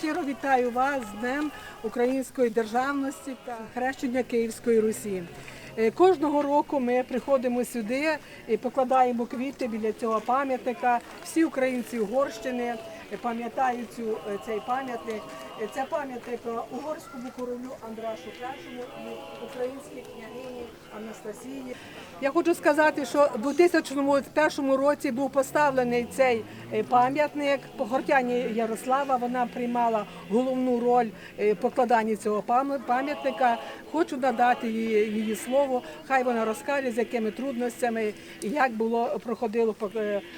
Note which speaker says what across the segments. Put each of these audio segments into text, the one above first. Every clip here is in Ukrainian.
Speaker 1: щиро вітаю вас з Днем Української державності та хрещення Київської Русі. Е, Кожного року ми приходимо сюди і покладаємо квіти біля цього пам'ятника. Всі українці Угорщини е, пам'ятають цю, е, цей пам'ятник. Е, Це пам'ятник е, угорському королю Андрашу І і українській княгині Анастасії. Я хочу сказати, що в 2001 році був поставлений цей пам'ятник Погортяні Ярослава. Вона приймала головну роль в покладанні цього пам'ятника. Хочу надати її, її слово. Хай вона розкаже, з якими трудностями і як було проходило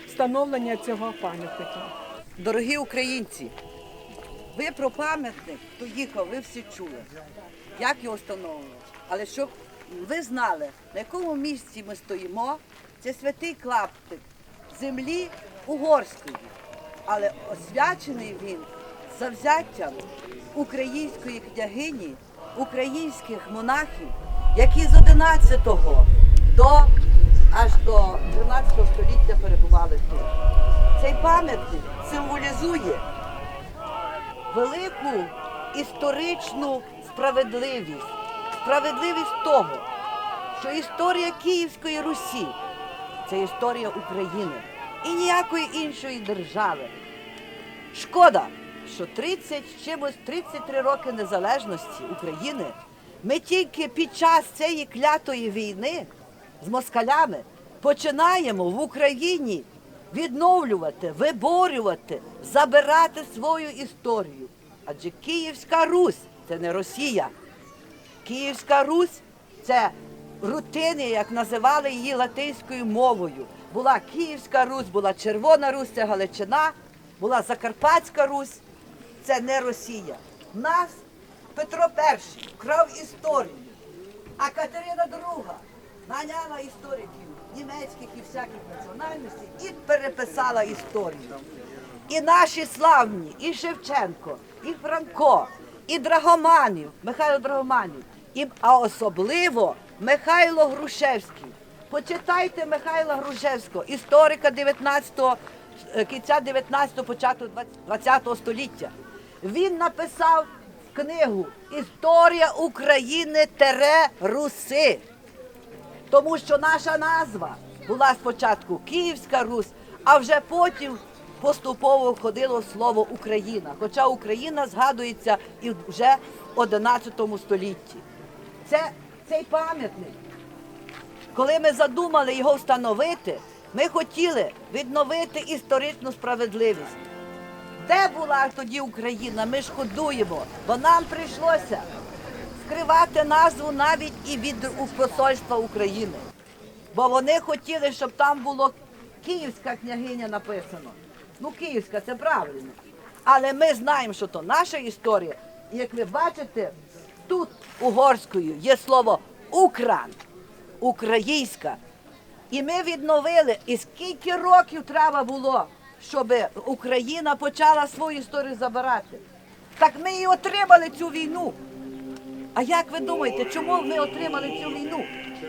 Speaker 1: встановлення цього пам'ятника.
Speaker 2: Дорогі українці, ви про пам'ятник, хто їхав, ви всі чули, як його встановлювали. Але щоб ви знали, на якому місці ми стоїмо, це святий клаптик землі угорської. Але освячений він завзяттям української княгині, українських монахів, які з 11-го до аж до 13 століття перебували тут. Цей пам'ятник символізує велику історичну справедливість. Справедливість того, що історія Київської Русі це історія України і ніякої іншої держави. Шкода, що 30 з чимось 33 роки незалежності України ми тільки під час цієї клятої війни з москалями починаємо в Україні відновлювати, виборювати, забирати свою історію. Адже Київська Русь це не Росія. Київська Русь це рутини, як називали її латинською мовою. Була Київська Русь, була Червона Русь, це Галичина, була Закарпатська Русь, це не Росія. Нас Петро І вкрав історію, а Катерина II наняла істориків німецьких і всяких національностей і переписала історію. І наші славні, і Шевченко, і Франко, і Драгоманів, Михайло Драгоманів, і, а особливо Михайло Грушевський. Почитайте Михайла Грушевського, історика 19-го, е, кінця 19-го, початку 20-го століття. Він написав книгу Історія України тере Руси. Тому що наша назва була спочатку Київська Русь, а вже потім поступово входило слово Україна. Хоча Україна згадується і вже в 11 столітті. Це цей пам'ятник. Коли ми задумали його встановити, ми хотіли відновити історичну справедливість. Де була тоді Україна? Ми шкодуємо, бо нам прийшлося скривати назву навіть і від посольства України. Бо вони хотіли, щоб там було Київська княгиня написано. Ну, Київська, це правильно. Але ми знаємо, що то наша історія. І як ви бачите, тут угорською є слово Укран, українська. І ми відновили, і скільки років треба було, щоб Україна почала свою історію забирати. Так ми і отримали цю війну. А як ви думаєте, чому ми отримали цю війну?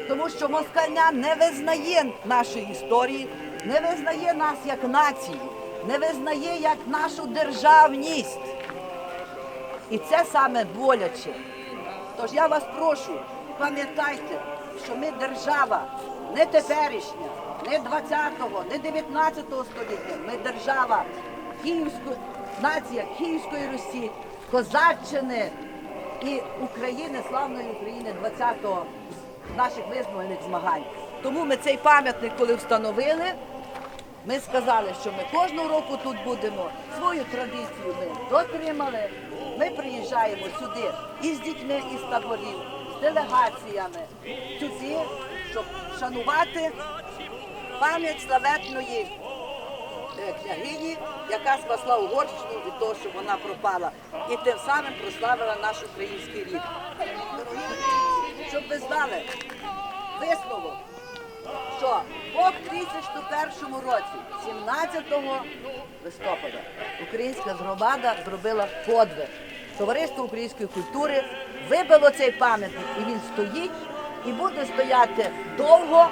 Speaker 2: Тому що москаля не визнає нашої історії, не визнає нас як нації, не визнає як нашу державність. І це саме боляче. Тож я вас прошу, пам'ятайте, що ми держава не теперішня, не 20-го, не 19-го століття. Ми держава Київської нація Київської Русі, Козаччини і України, славної України 20-го наших визвольних змагань. Тому ми цей пам'ятник, коли встановили, ми сказали, що ми кожного року тут будемо. Свою традицію ми дотримали. Ми приїжджаємо сюди і з дітьми, і з таборів, з делегаціями сюди, щоб шанувати пам'ять славетної княгині, яка спасла Угорщину від того, щоб вона пропала, і тим самим прославила наш український рід. Дорогі щоб ви знали, висновок, що в 2001 році, 17 листопада, українська громада зробила подвиг. Товариство української культури вибило цей пам'ятник, і він стоїть і буде стояти довго.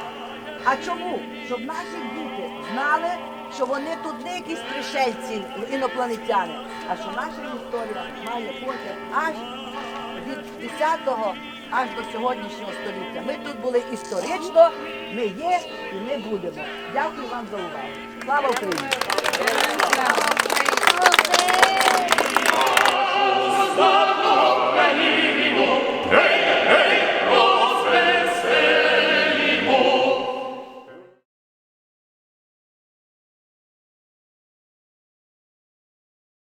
Speaker 2: А чому? Щоб наші діти знали, що вони тут не якісь пришельці, інопланетяни, а що наша історія має бути аж від 10-го аж до сьогоднішнього століття. Ми тут були історично, ми є і ми будемо. Дякую вам за увагу. Слава Україні!
Speaker 3: Слава Україні!